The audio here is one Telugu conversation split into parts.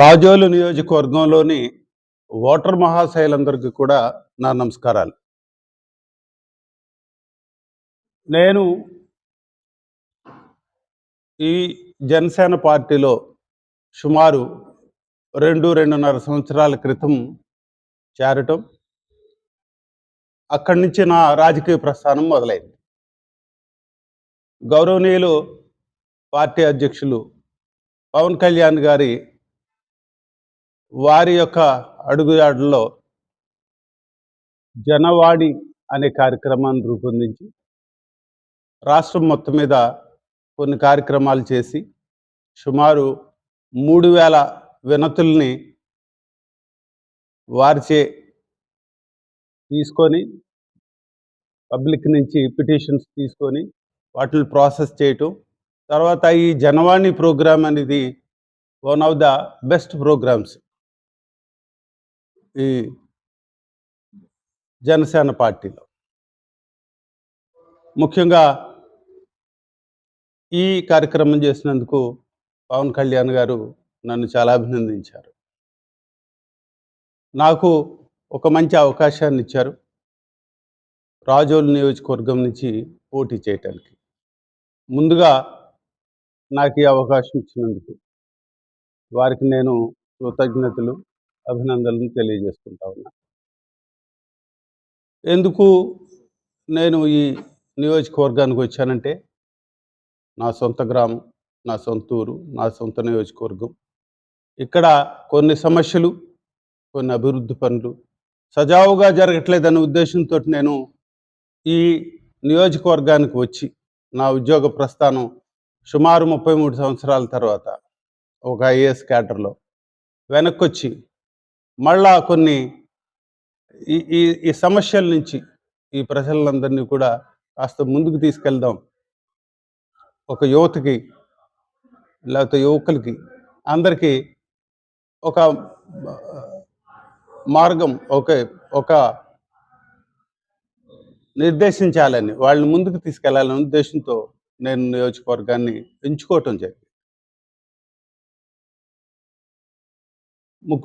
రాజోలు నియోజకవర్గంలోని ఓటర్ మహాశైలందరికీ కూడా నా నమస్కారాలు. నేను ఈ జనసేన పార్టీలో సుమారు రెండు రెండున్నర సంవత్సరాల క్రితం చేరటం అక్కడి నుంచి నా రాజకీయ ప్రస్థానం మొదలైంది. గౌరవనీయులు పార్టీ అధ్యక్షులు పవన్ కళ్యాణ్ గారి వారి యొక్క అడుగుజాడల్లో జనవాణి అనే కార్యక్రమాన్ని రూపొందించి రాష్ట్రం మొత్తం మీద కొన్ని కార్యక్రమాలు చేసి సుమారు మూడు వేల వినతుల్ని వారిచే తీసుకొని పబ్లిక్ నుంచి పిటిషన్స్ తీసుకొని వాటిని ప్రాసెస్ చేయటం. తర్వాత ఈ జనవాణి ప్రోగ్రామ్ అనేది one of the best programmes. ఈ జనసేన పార్టీలో. ముఖ్యంగా ఈ కార్యక్రమం చేసినందుకు పవన్ కళ్యాణ్ గారు నన్ను చాలా అభినందించారు. నాకు ఒక మంచి అవకాశాన్ని ఇచ్చారు. రాజోలు నియోజకవర్గం నుంచి పోటీ చేయటానికి. ముందుగా నాకు ఈ అవకాశం ఇచ్చినందుకు వారికి నేను కృతజ్ఞతలు. అభినందనలు తెలియజేసుకుంటా ఉన్నా. ఎందుకు నేను ఈ నియోజకవర్గానికి వచ్చానంటే నా సొంత గ్రామం నా సొంత ఊరు నా సొంత నియోజకవర్గం. ఇక్కడ కొన్ని సమస్యలు కొన్ని అభివృద్ధి పనులు సజావుగా జరగట్లేదనే ఉద్దేశంతో నేను ఈ నియోజకవర్గానికి వచ్చి నా ఉద్యోగ ప్రస్థానం సుమారు ముప్పై మూడు సంవత్సరాల తర్వాత ఒక ఐఏఎస్ క్యాడర్లో వెనక్కొచ్చి మళ్ళా కొన్ని ఈ ఈ సమస్యల నుంచి ఈ ప్రజలందరినీ కూడా కాస్త ముందుకు తీసుకెళ్దాం. ఒక యువతకి లేకపోతే యువకులకి అందరికీ ఒక మార్గం ఒక ఒక నిర్దేశించాలని వాళ్ళని ముందుకు తీసుకెళ్ళాలనే ఉద్దేశంతో నేను నియోజకవర్గాన్ని ఎంచుకోవటం జరిగింది.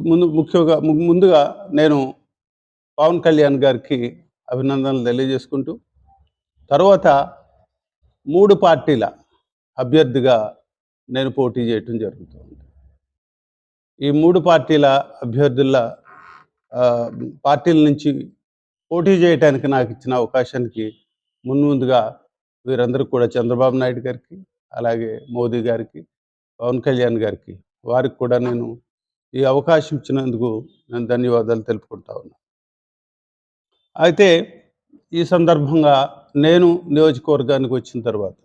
ముందు ముఖ్యంగా ము- ముందుగా నేను పవన్ కళ్యాణ్ గారికి అభినందనలు తెలియజేసుకుంటూ తర్వాత మూడు పార్టీల అభ్యర్థిగా నేను పోటీ చేయటం జరుగుతుంది. ఈ మూడు పార్టీల అభ్యర్థుల పార్టీల నుంచి పోటీ చేయడానికి నాకు ఇచ్చిన అవకాశానికి మున్ముందుగా వీరందరూ కూడా చంద్రబాబు నాయుడు గారికి అలాగే మోదీ గారికి పవన్ కళ్యాణ్ గారికి వారికి కూడా నేను ఈ అవకాశం ఇచ్చినందుకు నేను ధన్యవాదాలు తెలుపుకుంటా ఉన్నా. అయితే ఈ సందర్భంగా నేను నియోజకవర్గానికి వచ్చిన తర్వాత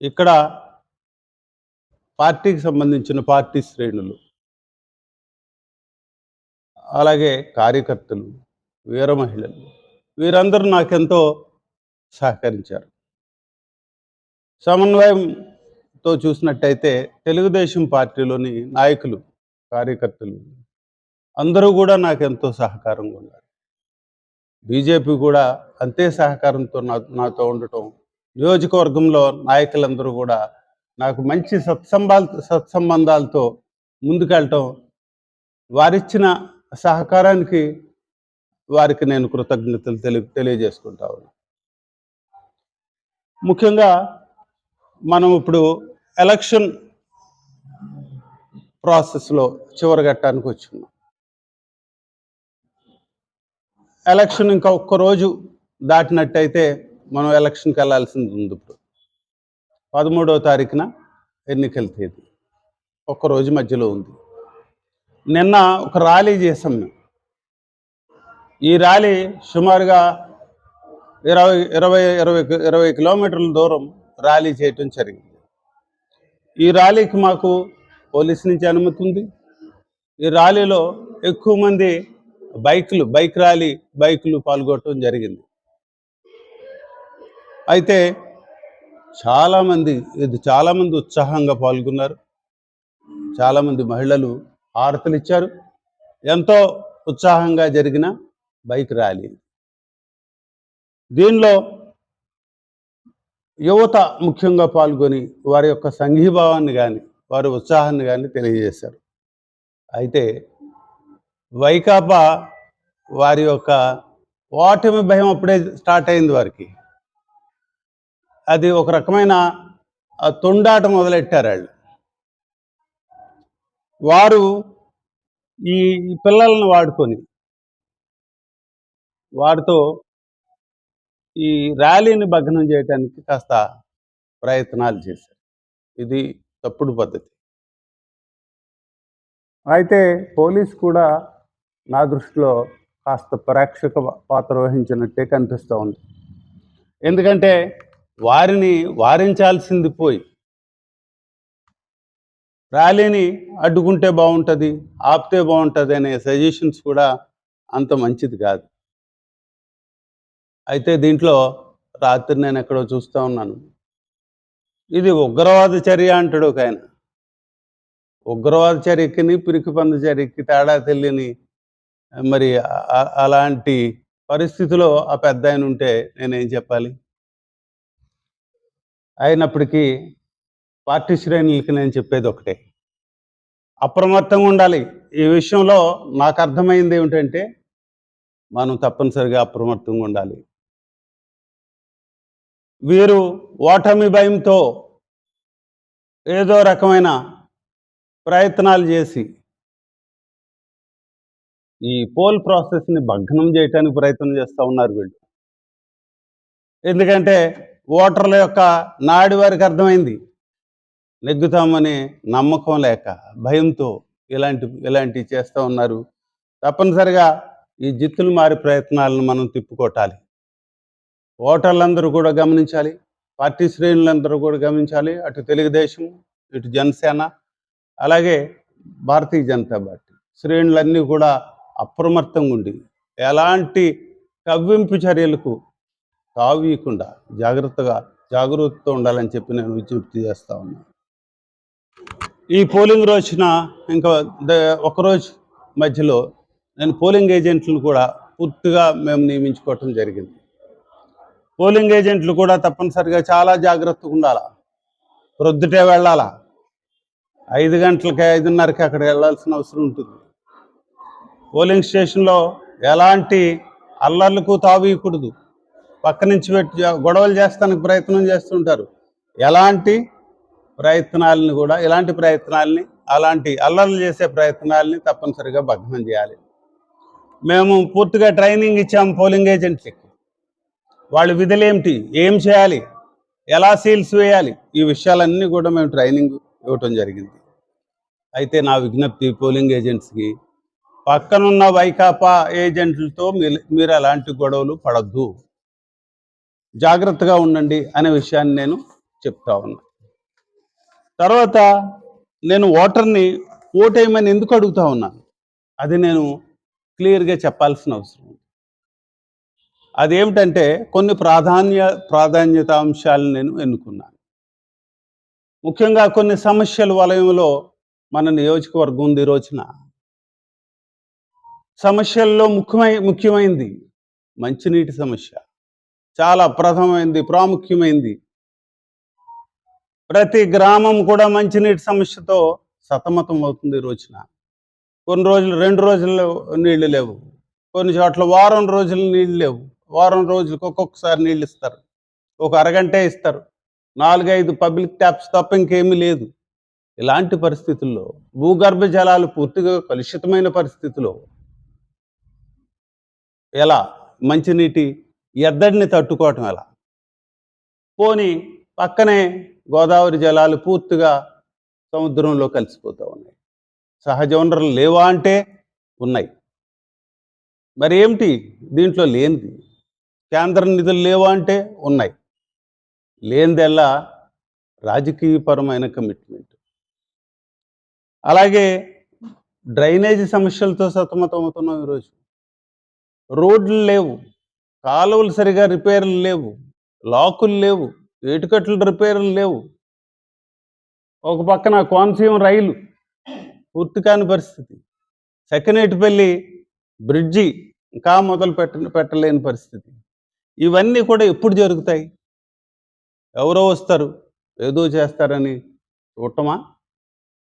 ఇక్కడ పార్టీకి సంబంధించిన పార్టీ శ్రేణులు అలాగే కార్యకర్తలు వీర మహిళలు వీరందరూ నాకెంతో సహకరించారు. సమన్వయంతో చూసినట్టయితే తెలుగుదేశం పార్టీలోని నాయకులు కార్యకర్తలు. అందరూ కూడా నాకు ఎంతో సహకారంగా ఉన్నారు. బీజేపీ కూడా అంతే సహకారంతో నా నాతో ఉండటం. నియోజకవర్గంలో నాయకులందరూ కూడా నాకు మంచి సత్సంబాల్ సత్సంబంధాలతో ముందుకెళ్ళటం. వారిచ్చిన సహకారానికి వారికి నేను కృతజ్ఞతలు తెలి తెలియజేసుకుంటా ఉన్నా. ముఖ్యంగా మనం ఇప్పుడు ఎలక్షన్ ప్రాసెస్లో చివరి ఘట్టానికి వచ్చున్నాం. ఎలక్షన్ ఇంకా ఒక్క రోజు దాటినట్టయితే మనం ఎలక్షన్కి వెళ్ళాల్సింది ఉంది ఇప్పుడు. పదమూడవ తారీఖున ఎన్నికల తేదీ. ఒక్క రోజు మధ్యలో ఉంది. నిన్న ఒక ర్యాలీ చేసాం మేము. ఈ ర్యాలీ సుమారుగా ఇరవై ఇరవై ఇరవై ఇరవై కిలోమీటర్ల దూరం ర్యాలీ చేయటం జరిగింది. ఈ ర్యాలీకి మాకు పోలీస్ నుంచి అనుమతి ఉంది. ఈ ర్యాలీలో ఎక్కువ మంది బైకులు బైక్ ర్యాలీ బైకులు పాల్గొనడం జరిగింది. అయితే చాలామంది ఇది చాలామంది ఉత్సాహంగా పాల్గొన్నారు. చాలామంది మహిళలు హారతలు ఇచ్చారు. ఎంతో ఉత్సాహంగా జరిగిన బైక్ ర్యాలీ. దీనిలో యువత ముఖ్యంగా పాల్గొని వారి యొక్క సంఘీభావాన్ని కానీ వారు ఉత్సాహాన్ని కానీ తెలియజేశారు. అయితే వైకాపా వారి యొక్క ఓటమి భయం అప్పుడే స్టార్ట్ అయింది వారికి. అది ఒక రకమైన తొండాట మొదలెట్టారు వాళ్ళు. వారు ఈ పిల్లలను వాడుకొని వారితో ఈ ర్యాలీని భగ్నం చేయడానికి కాస్త ప్రయత్నాలు చేశారు. ఇది తప్పుడు పద్ధతి. అయితే పోలీస్ కూడా నా దృష్టిలో కాస్త ప్రేక్షక పాత్ర వహించినట్టే కనిపిస్తూ ఉంది. ఎందుకంటే వారిని వారించాల్సింది పోయి ర్యాలీని అడ్డుకుంటే బాగుంటుంది ఆపితే బాగుంటుంది అనే సజెషన్స్ కూడా అంత మంచిది కాదు. అయితే దీంట్లో రాత్రి నేను ఎక్కడో చూస్తూ ఉన్నాను. ఇది ఉగ్రవాద చర్య అంటాడు ఒక ఆయన. ఉగ్రవాద చర్యకిని పిరికి పంద చర్యకి తేడా తెలియని మరి అలాంటి పరిస్థితిలో ఆ పెద్ద ఆయన ఉంటే నేనేం చెప్పాలి? అయినప్పటికీ పార్టీ శ్రేణులకి నేను చెప్పేది ఒకటే. అప్రమత్తంగా ఉండాలి. ఈ విషయంలో నాకు అర్థమైంది ఏమిటంటే మనం తప్పనిసరిగా అప్రమత్తంగా ఉండాలి. వీరు ఓటమి భయంతో ఏదో రకమైన ప్రయత్నాలు చేసి ఈ పోల్ ప్రాసెస్ని భగ్నం చేయడానికి ప్రయత్నం చేస్తూ ఉన్నారు వీళ్ళు. ఎందుకంటే ఓటర్ల యొక్క నాడి వారికి అర్థమైంది. నెగ్గుతామని నమ్మకం లేక భయంతో ఇలాంటి ఇలాంటివి చేస్తూ ఉన్నారు. తప్పనిసరిగా ఈ జిత్తులు మారి ప్రయత్నాలను మనం తిప్పుకొట్టాలి ఓటర్లందరూ కూడా గమనించాలి. పార్టీ శ్రేణులందరూ కూడా గమనించాలి. అటు తెలుగుదేశం ఇటు జనసేన అలాగే భారతీయ జనతా పార్టీ శ్రేణులన్నీ కూడా అప్రమత్తంగా ఉండి ఎలాంటి కవ్వింపు చర్యలకు తావీయకుండా జాగ్రత్తగా జాగ్రత్తతో ఉండాలని చెప్పి నేను విజ్ఞప్తి చేస్తా ఉన్నాను ఈ పోలింగ్ రోజున ఇంకా ఒకరోజు మధ్యలో నేను పోలింగ్ ఏజెంట్లను కూడా పూర్తిగా మేము నియమించుకోవటం జరిగింది. పోలింగ్ ఏజెంట్లు కూడా తప్పనిసరిగా చాలా జాగ్రత్తగా ఉండాలా? ప్రొద్దుటే వెళ్ళాలా? ఐదు గంటలకి ఐదున్నరకి అక్కడ వెళ్ళాల్సిన అవసరం ఉంటుంది. పోలింగ్ స్టేషన్లో ఎలాంటి అల్లర్లకు తావీయకూడదు. పక్క నుంచి పెట్టి గొడవలు చేస్తానికి ప్రయత్నం చేస్తుంటారు. ఎలాంటి ప్రయత్నాలని కూడా ఇలాంటి ప్రయత్నాలని అలాంటి అల్లర్లు చేసే ప్రయత్నాలని తప్పనిసరిగా భగ్నం చేయాలి. మేము పూర్తిగా ట్రైనింగ్ ఇచ్చాము పోలింగ్ ఏజెంట్లకి. వాళ్ళ విధులు ఏమిటి ఏం చేయాలి? ఎలా సీల్స్ వేయాలి? ఈ విషయాలన్నీ కూడా మేము ట్రైనింగ్ ఇవ్వటం జరిగింది. అయితే నా విజ్ఞప్తి పోలింగ్ ఏజెంట్స్కి పక్కనున్న వైకాపా ఏజెంట్లతో మీరు మీరు అలాంటి గొడవలు పడద్దు. జాగ్రత్తగా ఉండండి అనే విషయాన్ని నేను చెప్తా ఉన్నా. తర్వాత నేను ఓటర్ని ఓటేయమని ఎందుకు అడుగుతా ఉన్నాను అది నేను క్లియర్గా చెప్పాల్సిన అవసరం అదేమిటంటే కొన్ని ప్రాధాన్య ప్రాధాన్యత అంశాలను నేను ఎన్నుకున్నాను. ముఖ్యంగా కొన్ని సమస్యల వలయంలో మన నియోజకవర్గం ఉంది రోజున. సమస్యల్లో ముఖ్యమై ముఖ్యమైంది మంచినీటి సమస్య. చాలా ప్రథమైంది ప్రాముఖ్యమైంది. ప్రతి గ్రామం కూడా మంచినీటి సమస్యతో సతమతం అవుతుంది రోజున. కొన్ని రోజులు రెండు రోజులు నీళ్ళు లేవు. కొన్ని చోట్ల వారం రోజులు నీళ్ళు లేవు. వారం రోజులకు ఒక్కొక్కసారి నీళ్ళు ఇస్తారు. ఒక అరగంటే ఇస్తారు. నాలుగైదు పబ్లిక్ ట్యాప్స్ తప్ప ఇంకేమీ లేదు. ఇలాంటి పరిస్థితుల్లో భూగర్భ జలాలు పూర్తిగా కలుషితమైన పరిస్థితిలో ఎలా? మంచినీటి ఎద్దడిని తట్టుకోవటం ఎలా? పోని పక్కనే గోదావరి జలాలు పూర్తిగా సముద్రంలో కలిసిపోతూ ఉన్నాయి. సహజ వనరులు లేవా అంటే ఉన్నాయి. మరి ఏమిటి? దీంట్లో లేనిది. కేంద్ర నిధులు లేవా అంటే ఉన్నాయి. లేనిదెల్లా రాజకీయపరమైన కమిట్మెంట్ అలాగే డ్రైనేజీ సమస్యలతో సతమతమవుతున్నాం ఈరోజు. రోడ్లు లేవు కాలువలు సరిగా రిపేర్లు లేవు లాకులు లేవు ఏటుకట్లు రిపేర్లు లేవు. ఒక పక్కన కోనసీమ రైలు పూర్తి కాని పరిస్థితి. సెకనేటిపల్లి బ్రిడ్జి ఇంకా మొదలు పెట్ట పెట్టలేని పరిస్థితి. ఇవన్నీ కూడా ఎప్పుడు జరుగుతాయి? ఎవరో వస్తారు ఏదో చేస్తారని చూడటమా?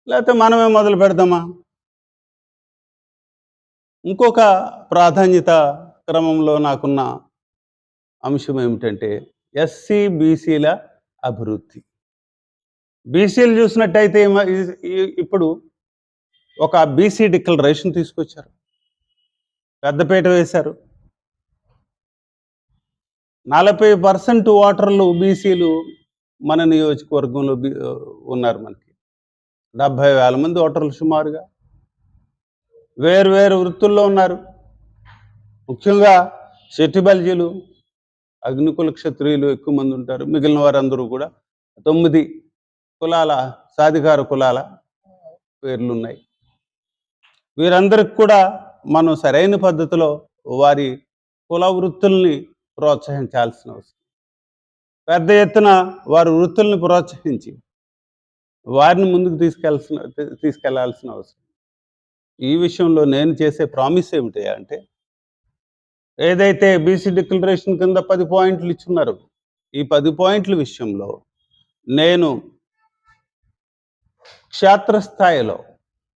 లేకపోతే మనమే మొదలు పెడదామా? ఇంకొక ప్రాధాన్యత క్రమంలో నాకున్న అంశం ఏమిటంటే ఎస్సీ బీసీల అభివృద్ధి. బీసీలు చూసినట్టయితే ఇప్పుడు ఒక బీసీ డిక్లరేషన్ తీసుకొచ్చారు. పెద్దపేట వేశారు. నలభై పర్సెంట్ ఓటర్లు బీసీలు మన నియోజకవర్గంలో బీ ఉన్నారు మనకి. డెబ్భై వేల మంది ఓటర్లు సుమారుగా. వేరు వేరు వృత్తుల్లో ఉన్నారు. ముఖ్యంగా శెట్టిబల్జీలు అగ్నికుల క్షత్రియులు ఎక్కువ మంది ఉంటారు. మిగిలిన వారందరూ కూడా తొమ్మిది కులాల సాధికార కులాల పేర్లు ఉన్నాయి వీరందరికి కూడా మనం సరైన పద్ధతిలో వారి కుల వృత్తుల్ని ప్రోత్సహించాల్సిన అవసరం. పెద్ద ఎత్తున వారి వృత్తుల్ని ప్రోత్సహించి వారిని ముందుకు తీసుకెళ్ళాల్సిన తీసుకెళ్ళాల్సిన అవసరం. ఈ విషయంలో నేను చేసే ప్రామిస్ ఏమిటి అంటే ఏదైతే బీసీ డిక్లరేషన్ కింద పది పాయింట్లు ఇచ్చున్నారు ఈ పది పాయింట్ల విషయంలో నేను క్షేత్రస్థాయిలో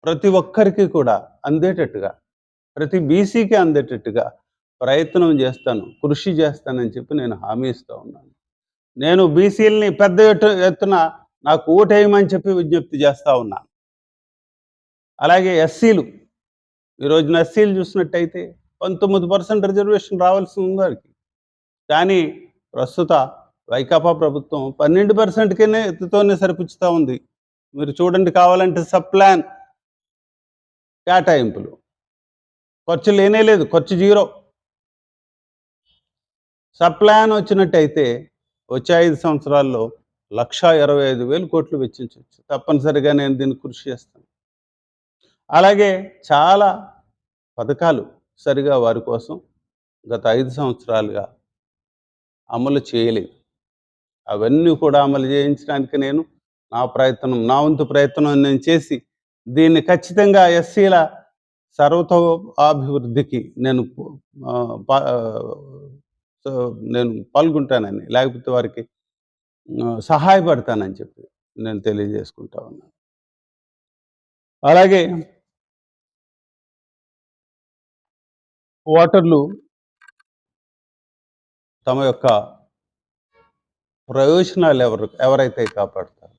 ప్రతి ఒక్కరికి కూడా అందేటట్టుగా ప్రతి బీసీకి అందేటట్టుగా ప్రయత్నం చేస్తాను కృషి చేస్తానని చెప్పి నేను హామీ ఇస్తూ ఉన్నాను. నేను బీసీలని పెద్ద ఎత్తున నాకు ఓటేయమని చెప్పి విజ్ఞప్తి చేస్తూ ఉన్నాను. అలాగే ఎస్సీలు ఈరోజున ఎస్సీలు చూసినట్టయితే పంతొమ్మిది పర్సెంట్ రిజర్వేషన్ రావాల్సి ఉంది వారికి. కానీ ప్రస్తుత వైకాపా ప్రభుత్వం పన్నెండు పర్సెంట్కినే ఎత్తుతోనే సరిపుచ్చుతూ ఉంది. మీరు చూడండి కావాలంటే సబ్ ప్లాన్ కేటాయింపులు. ఖర్చు లేనే లేదు ఖర్చు జీరో. సప్లాన్ వచ్చినట్టయితే వచ్చే ఐదు సంవత్సరాల్లో లక్షా ఇరవై ఐదు వేలు కోట్లు వెచ్చించవచ్చు. తప్పనిసరిగా నేను దీన్ని కృషి చేస్తాను. అలాగే చాలా పథకాలు సరిగా వారి కోసం గత ఐదు సంవత్సరాలుగా అమలు చేయలేదు. అవన్నీ కూడా అమలు చేయించడానికి నేను నా ప్రయత్నం నా వంతు ప్రయత్నం నేను చేసి దీన్ని ఖచ్చితంగా ఎస్సీల సర్వతో అభివృద్ధికి నేను సో నేను పాల్గొంటానని లేకపోతే వారికి సహాయపడతానని చెప్పి నేను తెలియజేసుకుంటా ఉన్నాను. అలాగే ఓటర్లు తమ యొక్క ప్రయోజనాలు ఎవరు ఎవరైతే కాపాడతారు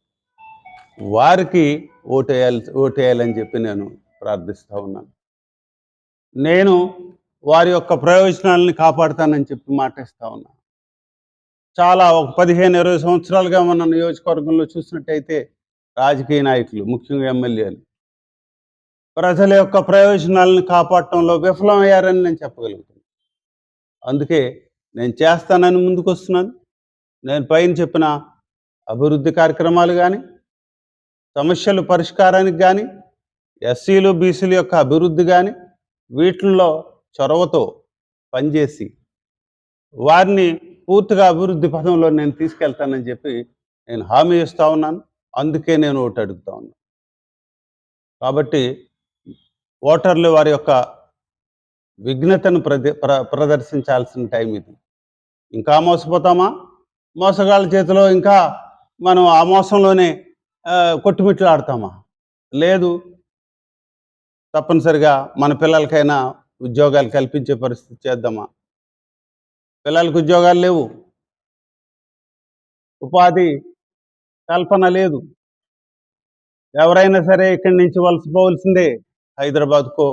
వారికి ఓటేయాలి ఓటేయాలని చెప్పి నేను ప్రార్థిస్తూ ఉన్నాను. నేను వారి యొక్క ప్రయోజనాలని కాపాడుతానని చెప్పి మాటేస్తా ఉన్నాను చాలా ఒక పదిహేను ఇరవై సంవత్సరాలుగా మన నియోజకవర్గంలో చూసినట్టయితే రాజకీయ నాయకులు ముఖ్యంగా ఎమ్మెల్యేలు ప్రజల యొక్క ప్రయోజనాలను కాపాడటంలో విఫలమయ్యారని నేను చెప్పగలుగుతాను అందుకే నేను చేస్తానని ముందుకు వస్తున్నాను నేను పైన చెప్పిన అభివృద్ధి కార్యక్రమాలు కానీ సమస్యలు పరిష్కారానికి కానీ ఎస్సీలు బీసీల యొక్క అభివృద్ధి కానీ వీటిల్లో చొరవతో పనిచేసి వారిని పూర్తిగా అభివృద్ధి పథంలో నేను తీసుకెళ్తానని చెప్పి నేను హామీ ఇస్తా ఉన్నాను. అందుకే నేను ఓటు అడుగుతా ఉన్నాను కాబట్టి ఓటర్లు వారి యొక్క విఘ్నతను ప్రద ప్ర ప్రదర్శించాల్సిన టైం ఇది. ఇంకా మోసపోతామా? మోసగాళ్ళ చేతిలో ఇంకా మనం ఆ మోసంలోనే ఆ, కొట్టుమిట్లాడతామా? లేదు. తప్పనిసరిగా మన పిల్లలకైనా ఉద్యోగాలు కల్పించే పరిస్థితి చేద్దామా? పిల్లలకు ఉద్యోగాలు లేవు. ఉపాధి కల్పన లేదు. ఎవరైనా సరే ఇక్కడి నుంచి వలసపోవలసిందే. హైదరాబాద్కో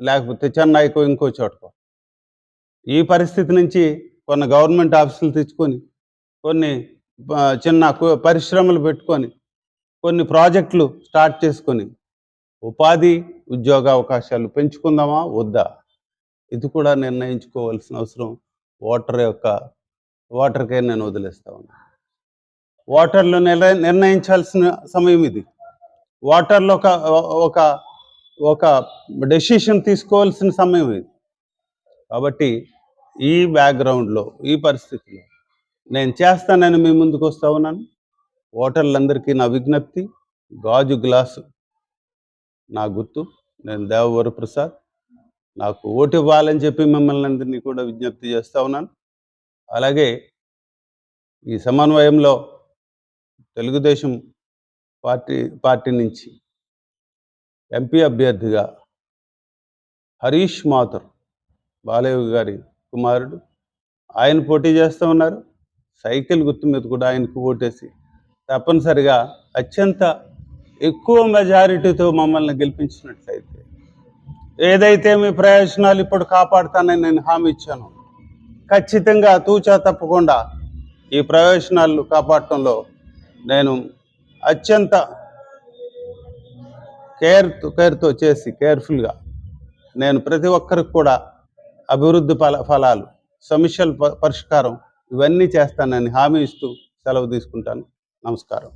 లేకపోతే చెన్నైకో ఇంకో చోటకో. ఈ పరిస్థితి నుంచి కొన్ని గవర్నమెంట్ ఆఫీసులు తెచ్చుకొని కొన్ని చిన్న పరిశ్రమలు పెట్టుకొని కొన్ని ప్రాజెక్టులు స్టార్ట్ చేసుకొని ఉపాధి ఉద్యోగ అవకాశాలు పెంచుకుందామా? వద్దా? ఇది కూడా నిర్ణయించుకోవాల్సిన అవసరం ఓటర్ యొక్క ఓటర్కే నేను వదిలేస్తా ఉన్నాను ఓటర్లు నిల నిర్ణయించాల్సిన సమయం ఇది. ఓటర్లు ఒక ఒక ఒక డెసిషన్ తీసుకోవాల్సిన సమయం ఇది. కాబట్టి ఈ బ్యాక్గ్రౌండ్లో ఈ పరిస్థితిలో నేను చేస్తానని మీ ముందుకు వస్తా ఉన్నాను. ఓటర్లందరికీ నా విజ్ఞప్తి గాజు గ్లాసు నా గుర్తు. నేను దేవవర ప్రసాద్ నాకు ఓటు ఇవ్వాలని చెప్పి మిమ్మల్ని అందరినీ కూడా విజ్ఞప్తి చేస్తూ ఉన్నాను. అలాగే ఈ సమన్వయంలో తెలుగుదేశం పార్టీ పార్టీ నుంచి ఎంపీ అభ్యర్థిగా హరీష్ మాథుర్ బాలయ్య గారి కుమారుడు. ఆయన పోటీ చేస్తూ ఉన్నారు. సైకిల్ గుర్తు మీద కూడా ఆయనకు ఓటేసి తప్పనిసరిగా అత్యంత ఎక్కువ మెజారిటీతో మమ్మల్ని గెలిపించినట్లయితే ఏదైతే మీ ప్రయోజనాలు ఇప్పుడు కాపాడుతానని నేను హామీ ఇచ్చాను ఖచ్చితంగా తూచా తప్పకుండా ఈ ప్రయోజనాలు కాపాడటంలో నేను అత్యంత కేర్ కేర్తో చేసి కేర్ఫుల్గా నేను ప్రతి ఒక్కరికి కూడా అభివృద్ధి ఫల ఫలాలు సమస్యల ప- పరిష్కారం ఇవన్నీ చేస్తానని హామీ ఇస్తూ సెలవు తీసుకుంటాను. నమస్కారం.